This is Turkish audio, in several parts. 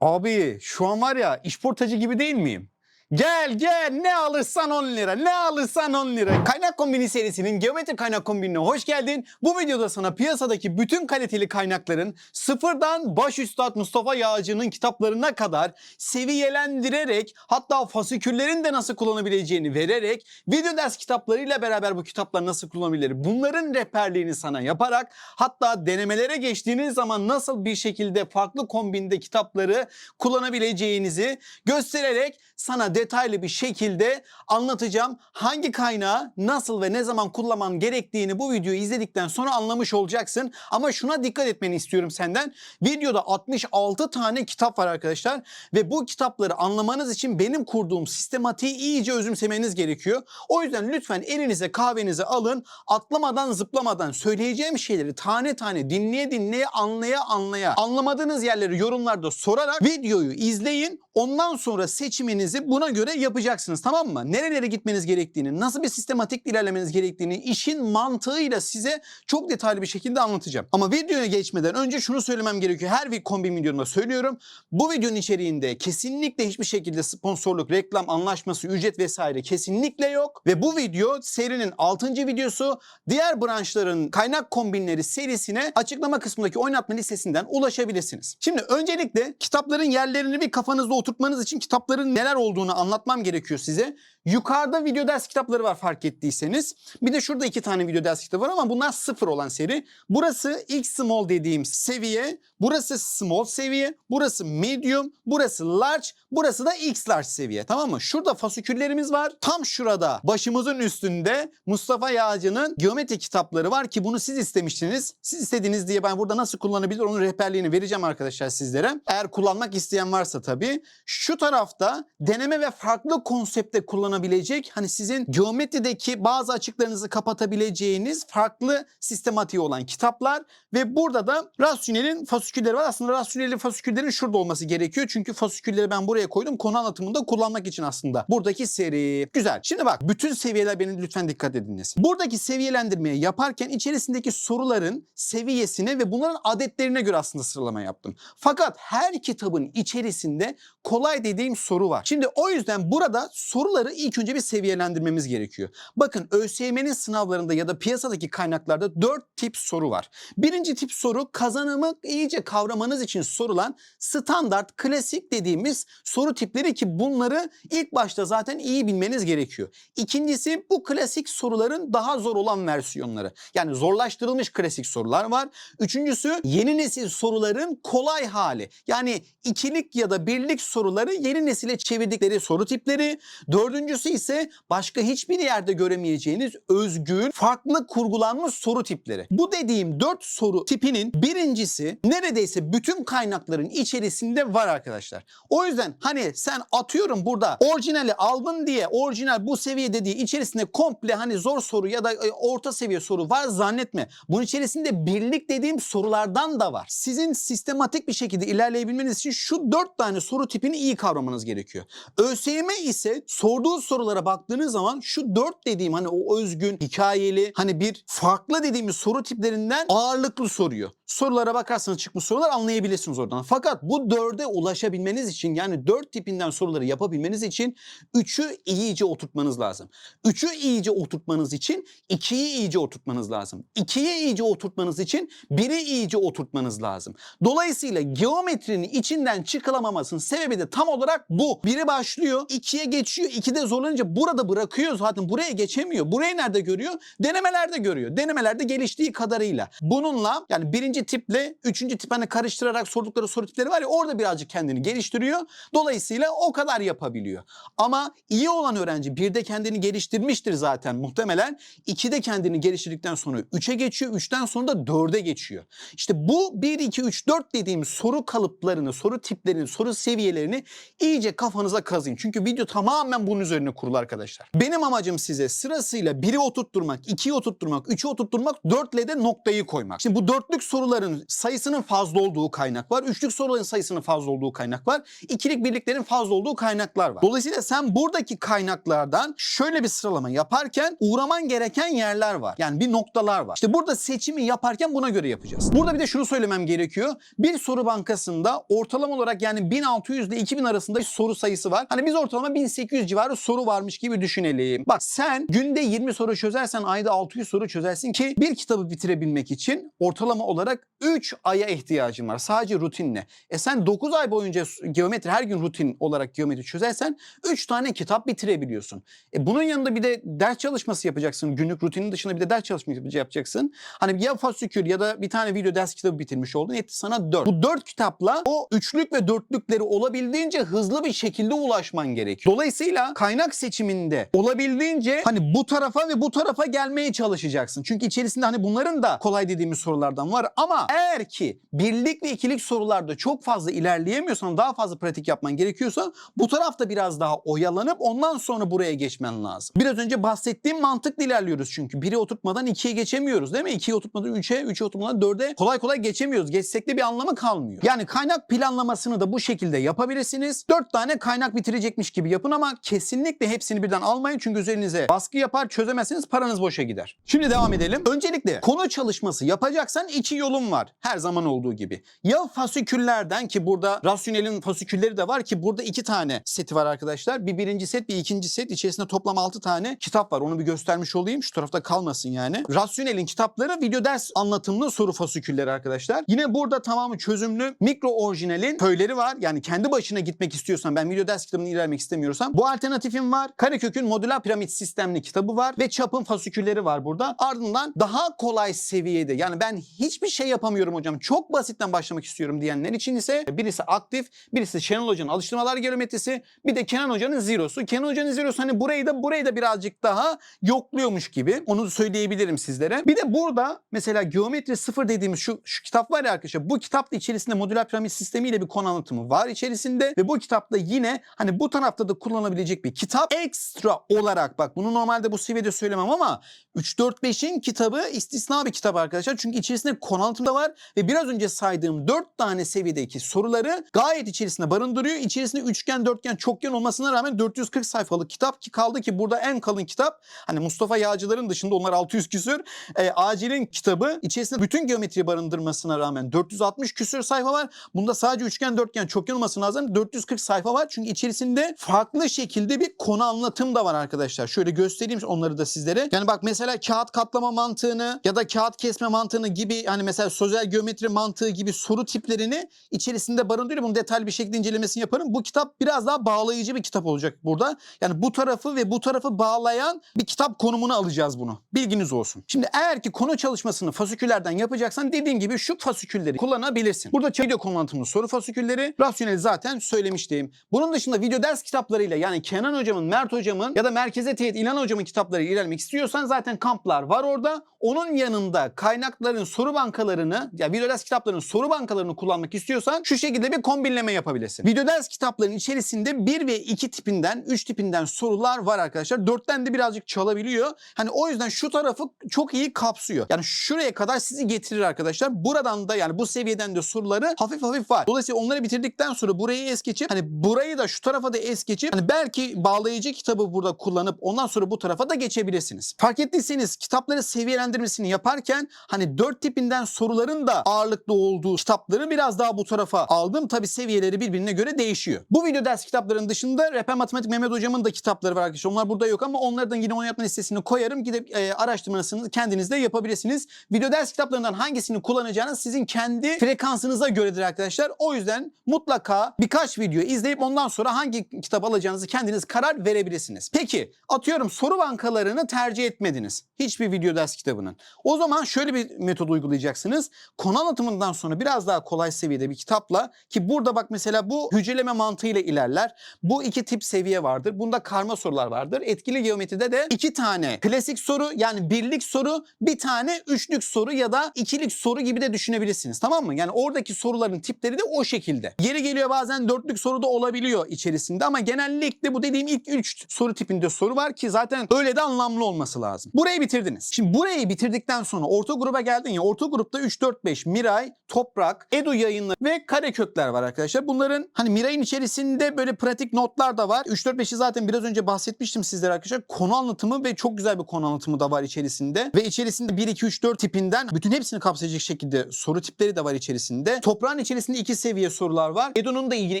Abi şu an var ya işportacı gibi değil miyim? Gel gel ne alırsan 10 lira ne alırsan 10 lira. Kaynak kombini serisinin geometri kaynak kombinine hoş geldin. Bu videoda sana piyasadaki bütün kaliteli kaynakların sıfırdan baş üstad Mustafa Yağcı'nın kitaplarına kadar seviyelendirerek hatta fasiküllerin de nasıl kullanabileceğini vererek video ders kitaplarıyla beraber bu kitaplar nasıl kullanılır bunların rehberliğini sana yaparak hatta denemelere geçtiğiniz zaman nasıl bir şekilde farklı kombinde kitapları kullanabileceğinizi göstererek sana detaylı bir şekilde anlatacağım. Hangi kaynağı nasıl ve ne zaman kullanman gerektiğini bu videoyu izledikten sonra anlamış olacaksın. Ama şuna dikkat etmeni istiyorum senden. Videoda 66 tane kitap var arkadaşlar ve bu kitapları anlamanız için benim kurduğum sistematiği iyice özümsemeniz gerekiyor. O yüzden lütfen elinize kahvenizi alın. Atlamadan zıplamadan söyleyeceğim şeyleri tane tane dinleye dinleye anlaya anlaya anlamadığınız yerleri yorumlarda sorarak videoyu izleyin. Ondan sonra seçiminizi buna göre yapacaksınız tamam mı? Nerelere gitmeniz gerektiğini, nasıl bir sistematik ilerlemeniz gerektiğini işin mantığıyla size çok detaylı bir şekilde anlatacağım. Ama videoya geçmeden önce şunu söylemem gerekiyor. Her bir kombin videomda söylüyorum. Bu videonun içeriğinde kesinlikle hiçbir şekilde sponsorluk, reklam, anlaşması, ücret vesaire kesinlikle yok. Ve bu video serinin 6. videosu. Diğer branşların kaynak kombinleri serisine açıklama kısmındaki oynatma listesinden ulaşabilirsiniz. Şimdi öncelikle kitapların yerlerini bir kafanızda oturtmanız için kitapların neler olduğunu anlatmam gerekiyor size. Yukarıda video ders kitapları var fark ettiyseniz. Bir de şurada iki tane video ders kitabı var ama bunlar sıfır olan seri. Burası ilk small dediğim seviye. Burası small seviye. Burası medium. Burası large. Burası da X large seviye. Tamam mı? Şurada fasiküllerimiz var. Tam şurada başımızın üstünde Mustafa Yağcı'nın geometri kitapları var ki bunu siz istemiştiniz. Siz istediniz diye ben burada nasıl kullanabilir onun rehberliğini vereceğim arkadaşlar sizlere. Eğer kullanmak isteyen varsa tabii. Şu tarafta deneme ve farklı konsepte kullanabilecek hani sizin geometrideki bazı açıklarınızı kapatabileceğiniz farklı sistematiği olan kitaplar ve burada da rasyonelin fasikülleri var. Aslında rasyonelin fasiküllerin şurada olması gerekiyor. Çünkü fasikülleri ben buraya koydum. Konu anlatımında kullanmak için aslında. Buradaki seri. Güzel. Şimdi bak bütün seviyeler beni lütfen dikkat ediniz. Buradaki seviyelendirmeyi yaparken içerisindeki soruların seviyesine ve bunların adetlerine göre aslında sıralama yaptım. Fakat her kitabın içerisinde kolay dediğim soru var. Şimdi o yüzden burada soruları ilk önce bir seviyelendirmemiz gerekiyor. Bakın ÖSYM'nin sınavlarında ya da piyasadaki kaynaklarda dört tip soru var. Birinci tip soru kazanımı iyice kavramanız için sorulan standart, klasik dediğimiz soru tipleri ki bunları ilk başta zaten iyi bilmeniz gerekiyor. İkincisi bu klasik soruların daha zor olan versiyonları. Yani zorlaştırılmış klasik sorular var. Üçüncüsü yeni nesil soruların kolay hali. Yani ikilik ya da birlik soruları yeni nesile çevirdikleri soru tipleri. Dördüncüsü ise başka hiçbir yerde göremeyeceğiniz özgün, farklı kurgulanmış soru tipleri. Bu dediğim dört soru tipinin birincisi neredeyse bütün kaynakların içerisinde var arkadaşlar. O yüzden hani sen atıyorum burada orijinali aldın diye orijinal bu seviye dediği içerisinde komple hani zor soru ya da e, orta seviye soru var zannetme. Bunun içerisinde birlik dediğim sorulardan da var. Sizin sistematik bir şekilde ilerleyebilmeniz için şu dört tane soru tipini iyi kavramanız gerekiyor. ÖSYM ise sorduğu sorulara baktığınız zaman şu dört dediğim hani o özgün, hikayeli hani bir farklı dediğimiz soru tiplerinden ağırlıklı soruyor. Sorulara bakarsanız çıkmış sorular anlayabilirsiniz oradan. Fakat bu dörde ulaşabilmeniz için yani dört tipinden soruları yapabilmeniz için üçü iyice oturtmanız lazım. Üçü iyice oturtmanız için ikiyi iyice oturtmanız lazım. İkiyi iyice oturtmanız için biri iyice oturtmanız lazım. Dolayısıyla geometrinin içinden çıkılamamasının sebebi de tam olarak bu. Biri başlıyor, ikiye geçiyor, ikide zorlanınca burada bırakıyor zaten buraya geçemiyor. Burayı nerede görüyor? Denemelerde görüyor. Denemelerde geliştiği kadarıyla. Bununla yani birinci tiple üçüncü tip hani karıştırarak sordukları soru tipleri var ya orada birazcık kendini geliştiriyor. Dolayısıyla o kadar yapabiliyor. Ama iyi olan öğrenci birde kendini geliştirmiştir zaten muhtemelen. İkide kendini geliştirdikten sonra üçe geçiyor. Üçten sonra da dörde geçiyor. İşte bu 1, 2, 3, 4 dediğim soru kalıplarını, soru tiplerini, soru seviyelerini iyice kafanıza kazıyın. Çünkü video tamamen bunun üzerine kurulu arkadaşlar. Benim amacım size sırasıyla biri oturtturmak, ikiyi oturtturmak, üçü oturtturmak, dörtle de noktayı koymak. Şimdi bu dörtlük soruların sayısının fazla olduğu kaynak var. Üçlük soruların sayısının fazla olduğu kaynak var. İkilik birliklerin fazla olduğu kaynaklar var. Dolayısıyla sen buradaki kaynaklardan şöyle bir sıralama yaparken uğraman gereken yerler var. Yani bir noktalar var. İşte burada seçimi yaparken buna göre yapacağız. Burada bir de şunu söylemem gerekiyor. Bir soru bankasında ortalama olarak yani 1600 ile 2000 arasında soru sayısı var. Hani biz ortalama 1800 civarı soru varmış gibi düşünelim. Bak sen günde 20 soru çözersen ayda 600 soru çözersin ki bir kitabı bitirebilmek için ortalama olarak 3 aya ihtiyacın var. Sadece rutinle. E sen 9 ay boyunca geometri her gün rutin olarak geometri çözersen 3 tane kitap bitirebiliyorsun. E bunun yanında bir de ders çalışması yapacaksın. Günlük rutinin dışında bir de ders çalışması yapacaksın. Hani ya fasikül ya da bir tane video ders kitabı bitirmiş oldun. Etti sana 4. Bu 4 kitapla o üçlük ve dörtlükleri olabildiğince hızlı bir şekilde ulaşman gerekiyor. Dolayısıyla kaynak seçiminde olabildiğince hani bu tarafa ve bu tarafa gelmeye çalışacaksın. Çünkü içerisinde hani bunların da kolay dediğimiz sorulardan var ama eğer ki birlik ve ikilik sorularda çok fazla ilerleyemiyorsan daha fazla pratik yapman gerekiyorsa bu tarafta biraz daha oyalanıp ondan sonra buraya geçmen lazım. Biraz önce bahsettiğim mantıkla ilerliyoruz çünkü. Biri oturtmadan ikiye geçemiyoruz değil mi? İkiye oturtmadan üçe, üçe oturtmadan dörde kolay kolay geçemiyoruz. Geçsek de bir anlamı kalmıyor. Yani kaynak planlamasını da bu şekilde yapabilirsiniz. Dört tane kaynak bitirecekmiş gibi yapın ama kesinlikle hepsini birden almayın. Çünkü üzerinize baskı yapar çözemezseniz paranız boşa gider. Şimdi devam edelim. Öncelikle konu çalışması yapacaksan iki yolun var. Her zaman olduğu gibi. Ya fasiküllerden ki burada rasyonelin fasikülleri de var ki burada iki tane seti var arkadaşlar. Bir birinci set bir ikinci set. İçerisinde toplam altı tane kitap var. Onu bir göstermiş olayım. Şu tarafta kalmasın yani. Rasyonelin kitapları video ders anlatımlı soru fasikülleri arkadaşlar. Yine burada tamamı çözümlü mikro orijinalin köyleri var. Yani kendi başına gitmek istiyorsan ben video ders kitabını ilerlemek istemiyorsam bu alternatifim var. Karekök'ün modüler piramit sistemli kitabı var ve çapın fasikülleri var burada. Ardından daha kolay seviyede yani ben hiçbir şey yapamıyorum hocam. Çok basitten başlamak istiyorum diyenler için ise birisi aktif, birisi Şenol Hoca'nın alıştırmalar geometrisi, bir de Kenan Hoca'nın zero'su. Kenan Hoca'nın zero'su hani burayı da burayı da birazcık daha yokluyormuş gibi. Onu söyleyebilirim sizlere. Bir de burada mesela geometri sıfır dediğimiz şu, şu kitap var ya arkadaşlar. Bu kitapta içerisinde modüler piramit sistemiyle bir konu anlatımı var içerisinde ve bu kitapta yine hani bu tarafta da kullanabilecek bir kitap. Ekstra olarak bak bunu normalde bu seviyede söylemem ama 3-4-5'in kitabı istisna bir kitap arkadaşlar. Çünkü içerisinde konu anlatımı da var ve biraz önce saydığım 4 tane seviyedeki soruları gayet içerisinde barındırıyor. İçerisinde üçgen, dörtgen, çokgen olmasına rağmen 440 sayfalık kitap ki kaldı ki burada en kalın kitap hani Mustafa Yağcılar'ın dışında onlar 600 küsür. E, Acil'in kitabı içerisinde bütün geometriyi barındırmasına rağmen 460 küsür sayfa var. Bunda sadece üçgen, dörtgen, çokgen olması lazım. 440 sayfa var. Çünkü içerisinde farklı şekilde bir konu anlatım da var arkadaşlar. Şöyle göstereyim onları da sizlere. Yani bak mesela kağıt katlama mantığını ya da kağıt kesme mantığını gibi hani mesela sözel geometri mantığı gibi soru tiplerini içerisinde barındırıyor. Bunu detaylı bir şekilde incelemesini yaparım. Bu kitap biraz daha bağlayıcı bir kitap olacak burada. Yani bu tarafı ve bu tarafı bağlayan bir kitap konumunu alacağız bunu. Bilginiz olsun. Şimdi eğer ki konu çalışmasını fasiküllerden yapacaksan dediğim gibi şu fasikülleri kullanabilirsin. Burada video konu anlatımlı soru fasikülleri, rasyonel zaten söylemiştim. Bunun dışında video ders kitaplarıyla yani Kenan hocamın, Mert hocamın ya da Merkeze Teyit İlhan hocamın kitaplarıyla ilerlemek istiyorsan zaten kamplar var orada. Onun yanında kaynakların soru bankalarını ya video ders kitaplarının soru bankalarını kullanmak istiyorsan şu şekilde bir kombinleme yapabilirsin. Video ders kitaplarının içerisinde 1 ve 2 tipinden, 3 tipinden sorular var arkadaşlar. 4'ten de birazcık çalabiliyor. Hani o yüzden şu tarafı çok iyi kapsıyor. Yani şuraya kadar sizi getirir arkadaşlar. Buradan da yani bu seviyeden de soruları hafif hafif var. Dolayısıyla onları bitirdikten sonra burayı es geçip hani burayı da şu tarafa da es geçip hani belki bağlayıcı kitabı burada kullanıp ondan sonra bu tarafa da geçebilirsiniz. Fark ettiyseniz kitapları seviyelendirmesini yaparken hani 4 tipinden soruların da ağırlıklı olduğu kitapları biraz daha bu tarafa aldım. Tabi seviyeleri birbirine göre değişiyor. Bu video ders kitaplarının dışında Rehber Matematik Mehmet Hocam'ın da kitapları var arkadaşlar. Onlar burada yok ama onlardan yine oynatma listesini koyarım. Gidip e, araştırmasını kendiniz de yapabilirsiniz. Video ders kitaplarından hangisini kullanacağınız sizin kendi frekansınıza göredir arkadaşlar. O yüzden mutlaka birkaç video izleyip ondan sonra hangi kitap alacağınızı kendiniz karar verebilirsiniz. Peki atıyorum soru bankalarını tercih etmediniz. Hiçbir video ders kitabının. O zaman şöyle bir metod uygulayacaksınız. Konu anlatımından sonra biraz daha kolay seviyede bir kitapla ki burada bak mesela bu hücreleme mantığıyla ilerler. Bu iki tip seviye vardır. Bunda karma sorular vardır. Etkili geometride de iki tane klasik soru yani birlik soru bir tane üçlük soru ya da ikilik soru gibi de düşünebilirsiniz. Tamam mı? Yani oradaki soruların tipleri de o şekilde. Yeri geliyor bazen dörtlük soru da olabiliyor içerisinde içerisinde ama genellikle bu dediğim ilk 3 soru tipinde soru var ki zaten öyle de anlamlı olması lazım. Burayı bitirdiniz. Şimdi burayı bitirdikten sonra orta gruba geldin ya orta grupta 3 4 5 Miray, Toprak, Edu yayınları ve Karekökler var arkadaşlar. Bunların hani Miray'ın içerisinde böyle pratik notlar da var. 3 4 5'i zaten biraz önce bahsetmiştim sizlere arkadaşlar. Konu anlatımı ve çok güzel bir konu anlatımı da var içerisinde. Ve içerisinde 1 2 3 4 tipinden bütün hepsini kapsayacak şekilde soru tipleri de var içerisinde. Toprağın içerisinde iki seviye sorular var. Edu'nun da yine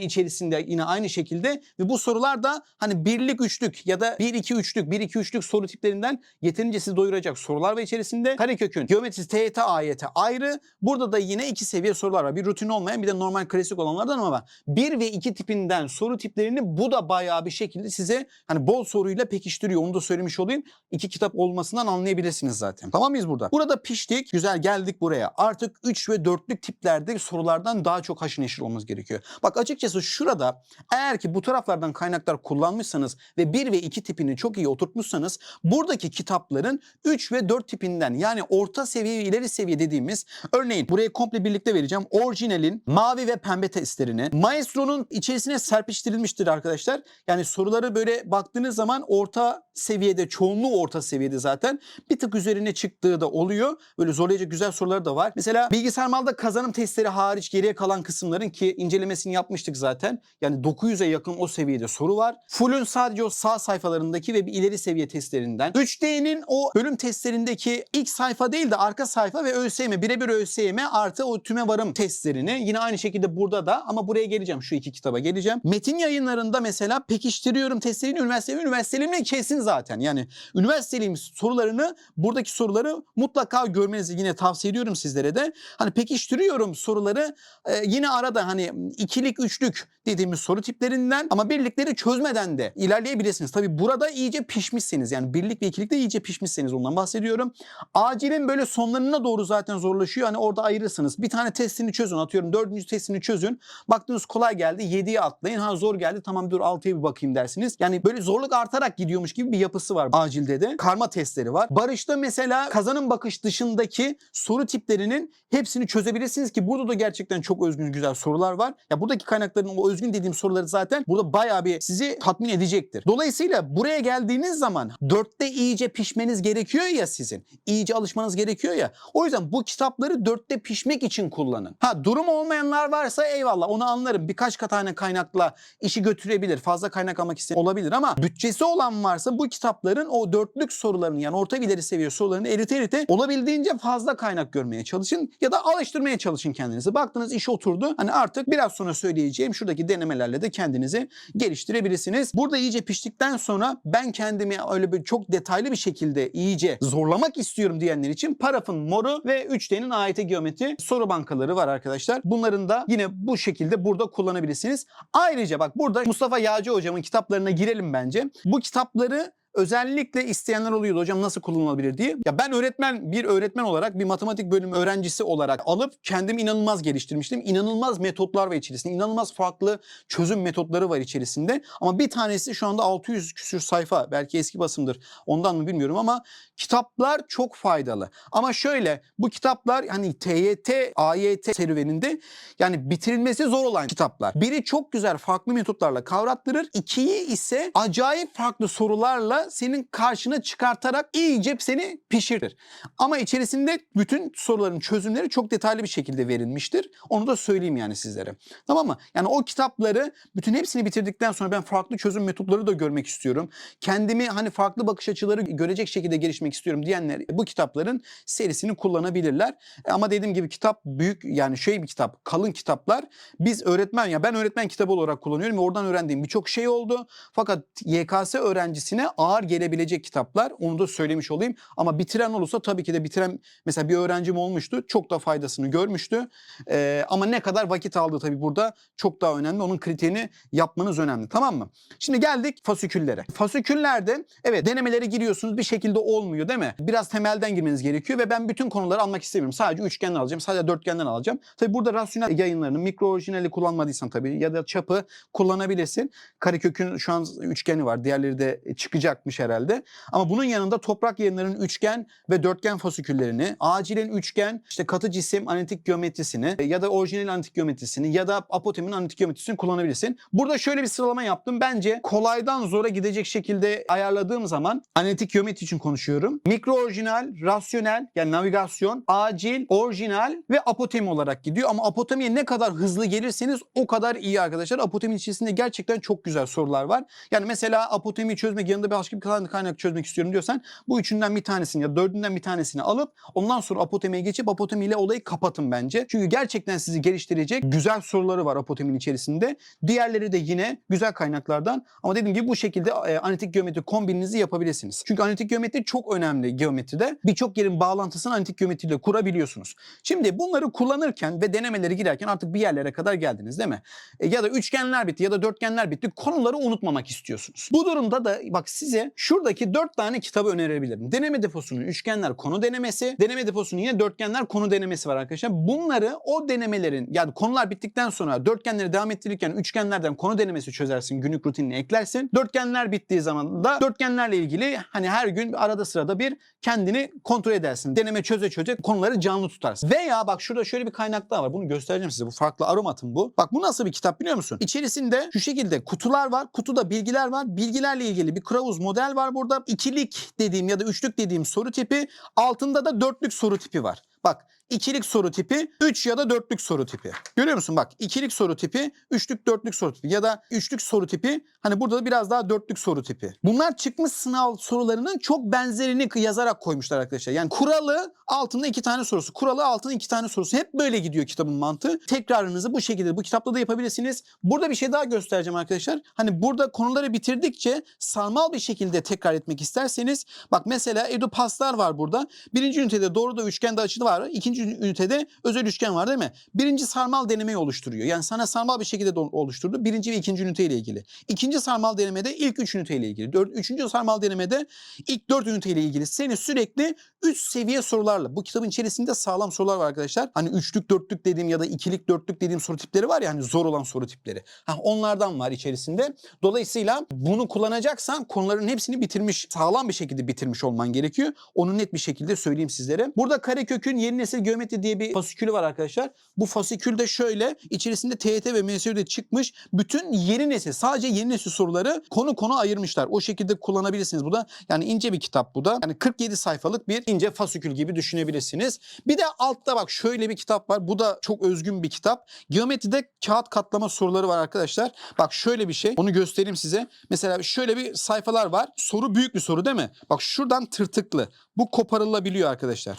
içerisinde yine aynı şekilde ve bu sorular da hani birlik üçlük ya da 1 2 üçlük 1 2 üçlük soru tiplerinden yeterince sizi doyuracak sorular ve içerisinde karekökün geometrisi TYT AYT ayrı. Burada da yine iki seviye sorular var. Bir rutin olmayan bir de normal klasik olanlardan ama 1 ve 2 tipinden soru tiplerini bu da bayağı bir şekilde size hani bol soruyla pekiştiriyor. Onu da söylemiş olayım. İki kitap olmasından anlayabilirsiniz zaten. Tamam mıyız burada? Burada piştik. Güzel geldik buraya. Artık 3 ve 4'lük tiplerde sorulardan daha çok haşır neşir olmanız gerekiyor. Bak açıkçası şurada eğer ki bu taraflardan kaynaklar kullanmışsanız ve 1 ve 2 tipini çok iyi oturtmuşsanız buradaki kitapların 3 ve 4 tipinden yani orta seviye ve ileri seviye dediğimiz örneğin buraya komple birlikte vereceğim. Orijinalin mavi ve pembe testlerini Maestro'nun içerisine serpiştirilmiştir arkadaşlar. Yani soruları böyle baktığınız zaman orta seviyede çoğunluğu orta seviyede zaten bir tık üzerine çıktığı da oluyor. Böyle zorlayıcı güzel sorular da var. Mesela bilgisayar malda kazanım testleri hariç geriye kalan kısımların ki incelemesini yapmıştık zaten. Yani 900'e yakın o seviyede soru var. Full'ün sadece o sağ sayfalarındaki ve bir ileri seviye testlerinden. 3D'nin o bölüm testlerindeki ilk sayfa değil de arka sayfa ve ÖSYM birebir ÖSYM artı o tüme varım testlerini yine aynı şekilde burada da ama buraya geleceğim şu iki kitaba geleceğim. Metin yayınlarında mesela pekiştiriyorum testlerini üniversitemi üniversiteliğimle kesin zaten. Yani üniversiteliğim sorularını buradaki soruları mutlaka görmenizi yine tavsiye ediyorum sizlere de. Hani pekiştiriyorum soruları e, yine arada hani ikilik üçlük dediğimiz soru tiplerinden ama birlikleri çözmeden de ilerleyebilirsiniz. Tabi burada iyice pişmişseniz yani birlik ve ikilikte iyice pişmişseniz ondan bahsediyorum. Acilin böyle sonlarına doğru zaten zorlaşıyor. Hani orada ayırırsınız. Bir tane testini çözün atıyorum dördüncü testini çözün. Baktınız kolay geldi 7'ye atlayın. Ha zor geldi tamam dur 6'ya bir bakayım dersiniz. Yani böyle zorluk artarak gidiyormuş gibi bir yapısı var acilde de. Karma testleri var. Barış'ta mesela kazanım bakış dışındaki soru tiplerinin hepsini çözebilirsiniz ki burada da gerçekten çok özgün güzel sorular var. Ya buradaki kaynakların o özgün dediğim soruları zaten burada bayağı bir sizi tatmin edecektir. Dolayısıyla buraya geldiğiniz zaman dörtte iyice pişmeniz gerekiyor ya sizin. İyice alışmanız gerekiyor ya. O yüzden bu kitapları dörtte pişmek için kullanın. Ha durum olmayanlar varsa eyvallah onu anlarım. Birkaç tane kaynakla işi götürebilir. Fazla kaynak almak isteyen olabilir ama bütçesi olan varsa bu kitapların o dörtlük sorularını yani orta ileri seviye sorularını erite erite olabildiğince fazla kaynak görmeye çalışın ya da alıştırmaya çalışın kendinizi. Baktınız iş oturdu. Hani artık biraz sonra söyleyeceğim şuradaki denemelerle de kendinizi geliştirebilirsiniz. Burada iyice piştikten sonra ben kendimi öyle bir çok detaylı bir şekilde iyice zorlamak istiyorum diyenler için Paraf'ın moru ve 3D'nin AYT geometri soru bankaları var arkadaşlar. Bunların da yine bu şekilde burada kullanabilirsiniz. Ayrıca bak burada Mustafa Yağcı hocamın kitaplarına girelim bence. Bu kitapları özellikle isteyenler oluyordu hocam nasıl kullanılabilir diye. Ya ben öğretmen bir öğretmen olarak bir matematik bölümü öğrencisi olarak alıp kendimi inanılmaz geliştirmiştim. İnanılmaz metotlar var içerisinde. İnanılmaz farklı çözüm metotları var içerisinde. Ama bir tanesi şu anda 600 küsür sayfa. Belki eski basımdır. Ondan mı bilmiyorum ama kitaplar çok faydalı. Ama şöyle bu kitaplar hani TYT, AYT serüveninde yani bitirilmesi zor olan kitaplar. Biri çok güzel farklı metotlarla kavrattırır. İkiyi ise acayip farklı sorularla senin karşına çıkartarak iyice seni pişirir. Ama içerisinde bütün soruların çözümleri çok detaylı bir şekilde verilmiştir. Onu da söyleyeyim yani sizlere. Tamam mı? Yani o kitapları bütün hepsini bitirdikten sonra ben farklı çözüm metotları da görmek istiyorum. Kendimi hani farklı bakış açıları görecek şekilde gelişmek istiyorum diyenler bu kitapların serisini kullanabilirler. E, Ama dediğim gibi kitap büyük yani şey bir kitap, kalın kitaplar. Biz öğretmen ya ben öğretmen kitabı olarak kullanıyorum ve oradan öğrendiğim birçok şey oldu. Fakat YKS öğrencisine ağır gelebilecek kitaplar. Onu da söylemiş olayım. Ama bitiren olursa tabii ki de bitiren mesela bir öğrencim olmuştu. Çok da faydasını görmüştü. Ee, ama ne kadar vakit aldı tabii burada çok daha önemli. Onun kriterini yapmanız önemli. Tamam mı? Şimdi geldik fasiküllere. Fasiküllerde evet denemelere giriyorsunuz bir şekilde olmuyor değil mi? Biraz temelden girmeniz gerekiyor ve ben bütün konuları almak istemiyorum. Sadece üçgenden alacağım. Sadece dörtgenden alacağım. Tabii burada rasyonel yayınlarını mikro orijinali kullanmadıysan tabii ya da çapı kullanabilirsin. Karekökün şu an üçgeni var. Diğerleri de çıkacak yakmış herhalde. Ama bunun yanında toprak yayınlarının üçgen ve dörtgen fasiküllerini, acilen üçgen, işte katı cisim analitik geometrisini e, ya da orijinal analitik geometrisini ya da apotemin analitik geometrisini kullanabilirsin. Burada şöyle bir sıralama yaptım. Bence kolaydan zora gidecek şekilde ayarladığım zaman analitik geometri için konuşuyorum. Mikro orijinal, rasyonel yani navigasyon, acil, orijinal ve apotemi olarak gidiyor. Ama apotemiye ne kadar hızlı gelirseniz o kadar iyi arkadaşlar. Apotemin içerisinde gerçekten çok güzel sorular var. Yani mesela apotemiyi çözmek yanında başka bir kaynak çözmek istiyorum diyorsan bu üçünden bir tanesini ya dördünden bir tanesini alıp ondan sonra apotemiye geçip apotemiyle olayı kapatın bence. Çünkü gerçekten sizi geliştirecek güzel soruları var apotemin içerisinde. Diğerleri de yine güzel kaynaklardan ama dediğim gibi bu şekilde e, analitik geometri kombininizi yapabilirsiniz. Çünkü analitik geometri çok önemli geometride. Birçok yerin bağlantısını analitik geometriyle kurabiliyorsunuz. Şimdi bunları kullanırken ve denemeleri girerken artık bir yerlere kadar geldiniz değil mi? E, ya da üçgenler bitti ya da dörtgenler bitti. Konuları unutmamak istiyorsunuz. Bu durumda da bak size şuradaki dört tane kitabı önerebilirim. Deneme deposunun üçgenler konu denemesi, deneme deposunun yine dörtgenler konu denemesi var arkadaşlar. Bunları o denemelerin yani konular bittikten sonra dörtgenleri devam ettirirken üçgenlerden konu denemesi çözersin. Günlük rutinine eklersin. Dörtgenler bittiği zaman da dörtgenlerle ilgili hani her gün arada sırada bir kendini kontrol edersin. Deneme çöze çöze konuları canlı tutarsın. Veya bak şurada şöyle bir kaynak daha var. Bunu göstereceğim size. Bu farklı aromatım bu. Bak bu nasıl bir kitap biliyor musun? İçerisinde şu şekilde kutular var. Kutuda bilgiler var. Bilgilerle ilgili bir kılavuz model var burada. İkilik dediğim ya da üçlük dediğim soru tipi. Altında da dörtlük soru tipi var. Bak ikilik soru tipi, 3 ya da dörtlük soru tipi. Görüyor musun? Bak ikilik soru tipi, üçlük dörtlük soru tipi ya da üçlük soru tipi. Hani burada da biraz daha dörtlük soru tipi. Bunlar çıkmış sınav sorularının çok benzerini yazarak koymuşlar arkadaşlar. Yani kuralı altında iki tane sorusu, kuralı altında iki tane sorusu. Hep böyle gidiyor kitabın mantığı. Tekrarınızı bu şekilde bu kitapta da yapabilirsiniz. Burada bir şey daha göstereceğim arkadaşlar. Hani burada konuları bitirdikçe sarmal bir şekilde tekrar etmek isterseniz bak mesela edupaslar var burada. Birinci ünitede doğruda üçgende açılı var. İkinci ünitede özel üçgen var değil mi? Birinci sarmal denemeyi oluşturuyor. Yani sana sarmal bir şekilde de oluşturdu. Birinci ve ikinci ünite ile ilgili. İkinci sarmal denemede ilk üç ünite ile ilgili. Dört, üçüncü sarmal denemede ilk dört ünite ile ilgili. Seni sürekli üst seviye sorularla. Bu kitabın içerisinde sağlam sorular var arkadaşlar. Hani üçlük dörtlük dediğim ya da ikilik dörtlük dediğim soru tipleri var ya hani zor olan soru tipleri. Ha, onlardan var içerisinde. Dolayısıyla bunu kullanacaksan konuların hepsini bitirmiş, sağlam bir şekilde bitirmiş olman gerekiyor. Onu net bir şekilde söyleyeyim sizlere. Burada karekökün yeni nesil geometri diye bir fasikülü var arkadaşlar. Bu fasikülde şöyle içerisinde TYT ve MSÜ'de çıkmış bütün yeni nesil sadece yeni nesil soruları konu konu ayırmışlar. O şekilde kullanabilirsiniz bu da. Yani ince bir kitap bu da. Yani 47 sayfalık bir ince fasikül gibi düşünebilirsiniz. Bir de altta bak şöyle bir kitap var. Bu da çok özgün bir kitap. Geometride kağıt katlama soruları var arkadaşlar. Bak şöyle bir şey. Onu göstereyim size. Mesela şöyle bir sayfalar var. Soru büyük bir soru değil mi? Bak şuradan tırtıklı. Bu koparılabiliyor arkadaşlar.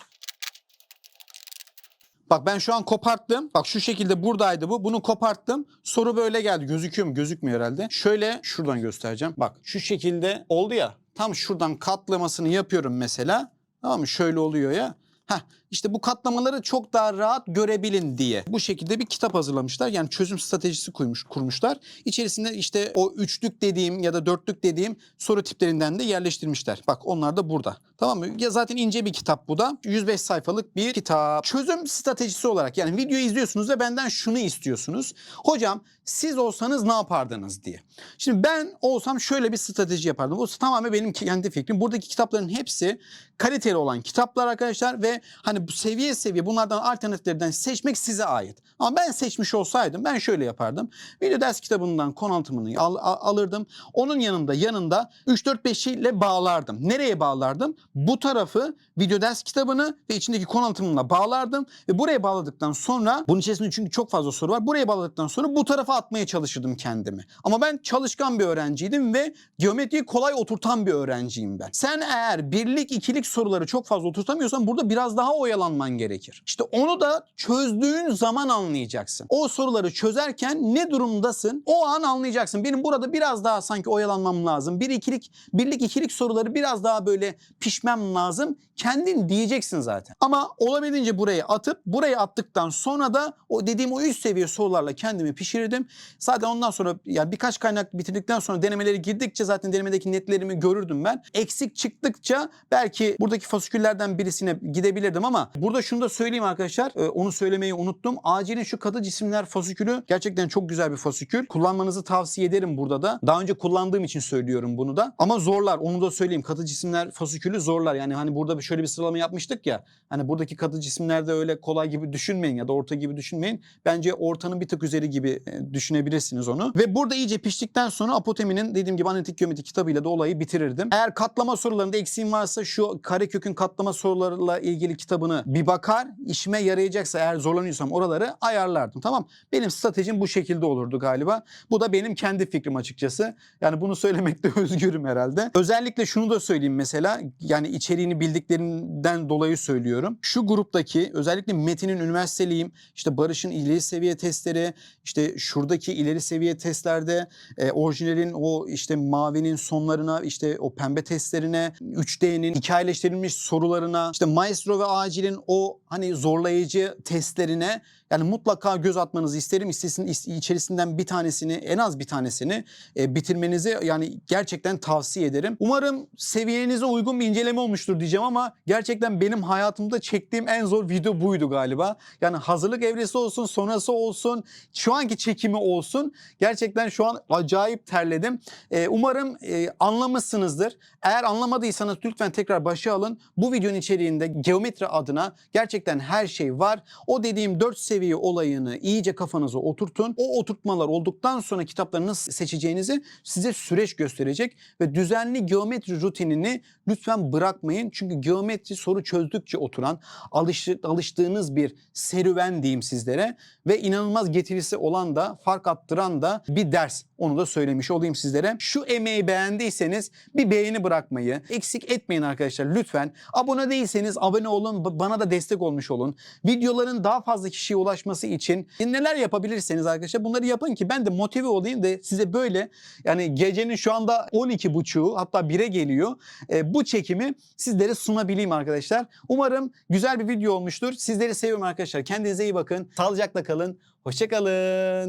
Bak ben şu an koparttım. Bak şu şekilde buradaydı bu. Bunu koparttım. Soru böyle geldi. Gözüküyor mu? Gözükmüyor herhalde. Şöyle şuradan göstereceğim. Bak şu şekilde oldu ya. Tam şuradan katlamasını yapıyorum mesela. Tamam mı? Şöyle oluyor ya. Heh, işte bu katlamaları çok daha rahat görebilin diye bu şekilde bir kitap hazırlamışlar. Yani çözüm stratejisi kurmuş, kurmuşlar. İçerisinde işte o üçlük dediğim ya da dörtlük dediğim soru tiplerinden de yerleştirmişler. Bak onlar da burada. Tamam mı? Ya zaten ince bir kitap bu da. 105 sayfalık bir kitap. Çözüm stratejisi olarak yani videoyu izliyorsunuz ve benden şunu istiyorsunuz. Hocam siz olsanız ne yapardınız diye. Şimdi ben olsam şöyle bir strateji yapardım. Bu tamamen benim kendi fikrim. Buradaki kitapların hepsi kaliteli olan kitaplar arkadaşlar ve hani bu seviye seviye bunlardan alternatiflerden seçmek size ait. Ama ben seçmiş olsaydım ben şöyle yapardım. Video ders kitabından konu al, al- alırdım. Onun yanında yanında 3-4-5 ile bağlardım. Nereye bağlardım? Bu tarafı video ders kitabını ve içindeki konu bağlardım. Ve buraya bağladıktan sonra bunun içerisinde çünkü çok fazla soru var. Buraya bağladıktan sonra bu tarafa atmaya çalışırdım kendimi. Ama ben çalışkan bir öğrenciydim ve geometriyi kolay oturtan bir öğrenciyim ben. Sen eğer birlik ikilik soruları çok fazla oturtamıyorsan burada biraz daha oyalanman gerekir. İşte onu da çözdüğün zaman anlayacaksın. O soruları çözerken ne durumdasın? O an anlayacaksın. Benim burada biraz daha sanki oyalanmam lazım. Bir ikilik, birlik ikilik soruları biraz daha böyle pişmem lazım. Kendin diyeceksin zaten. Ama olabildiğince buraya atıp buraya attıktan sonra da o dediğim o üst seviye sorularla kendimi pişirirdim. Zaten ondan sonra yani birkaç kaynak bitirdikten sonra denemeleri girdikçe zaten denemedeki netlerimi görürdüm ben. Eksik çıktıkça belki buradaki fasiküllerden birisine gidebilirdim ama Ama burada şunu da söyleyeyim arkadaşlar. e, onu söylemeyi unuttum. Acilin şu katı cisimler fasikülü gerçekten çok güzel bir fasikül. Kullanmanızı tavsiye ederim burada da. Daha önce kullandığım için söylüyorum bunu da. Ama zorlar. Onu da söyleyeyim. Katı cisimler fasikülü zorlar. Yani hani burada şöyle bir sıralama yapmıştık ya. Hani buradaki katı cisimlerde öyle kolay gibi düşünmeyin ya da orta gibi düşünmeyin. Bence ortanın bir tık üzeri gibi e, düşünebilirsiniz onu. Ve burada iyice piştikten sonra Apoteminin dediğim gibi analitik geometri kitabıyla da olayı bitirirdim. Eğer katlama sorularında eksiğim varsa şu karekökün katlama sorularıyla ilgili kitabını bir bakar. işime yarayacaksa eğer zorlanıyorsam oraları ayarlardım. Tamam. Benim stratejim bu şekilde olurdu galiba. Bu da benim kendi fikrim açıkçası. Yani bunu söylemekte özgürüm herhalde. Özellikle şunu da söyleyeyim mesela. Yani içeriğini bildiklerinden dolayı söylüyorum. Şu gruptaki özellikle Metin'in üniversiteliyim. işte Barış'ın ileri seviye testleri, işte şuradaki ileri seviye testlerde e, orijinalin o işte mavinin sonlarına, işte o pembe testlerine, 3D'nin hikayeleştirilmiş sorularına, işte Maestro ve Acil'in o hani zorlayıcı testlerine yani mutlaka göz atmanızı isterim. İstesin, is- içerisinden bir tanesini, en az bir tanesini e, bitirmenizi yani gerçekten tavsiye ederim. Umarım seviyenize uygun bir inceleme olmuştur diyeceğim ama gerçekten benim hayatımda çektiğim en zor video buydu galiba. Yani hazırlık evresi olsun, sonrası olsun, şu anki çekimi olsun. Gerçekten şu an acayip terledim. E, umarım e, anlamışsınızdır. Eğer anlamadıysanız lütfen tekrar başa alın. Bu videonun içeriğinde geometri adına gerçekten her şey var. O dediğim 4 seviye olayını iyice kafanıza oturtun. O oturtmalar olduktan sonra kitapları nasıl seçeceğinizi size süreç gösterecek ve düzenli geometri rutinini lütfen bırakmayın. Çünkü geometri soru çözdükçe oturan, alıştı, alıştığınız bir serüven diyeyim sizlere ve inanılmaz getirisi olan da fark attıran da bir ders. Onu da söylemiş olayım sizlere. Şu emeği beğendiyseniz bir beğeni bırakmayı eksik etmeyin arkadaşlar lütfen. Abone değilseniz abone olun bana da destek olmuş olun. Videoların daha fazla kişiye ulaşması için neler yapabilirseniz arkadaşlar bunları yapın ki ben de motive olayım da size böyle yani gecenin şu anda 12.30'u hatta 1'e geliyor. E, bu çekimi sizlere sunabileyim arkadaşlar. Umarım güzel bir video olmuştur. Sizleri seviyorum arkadaşlar. Kendinize iyi bakın. Sağlıcakla kalın. Hoşçakalın.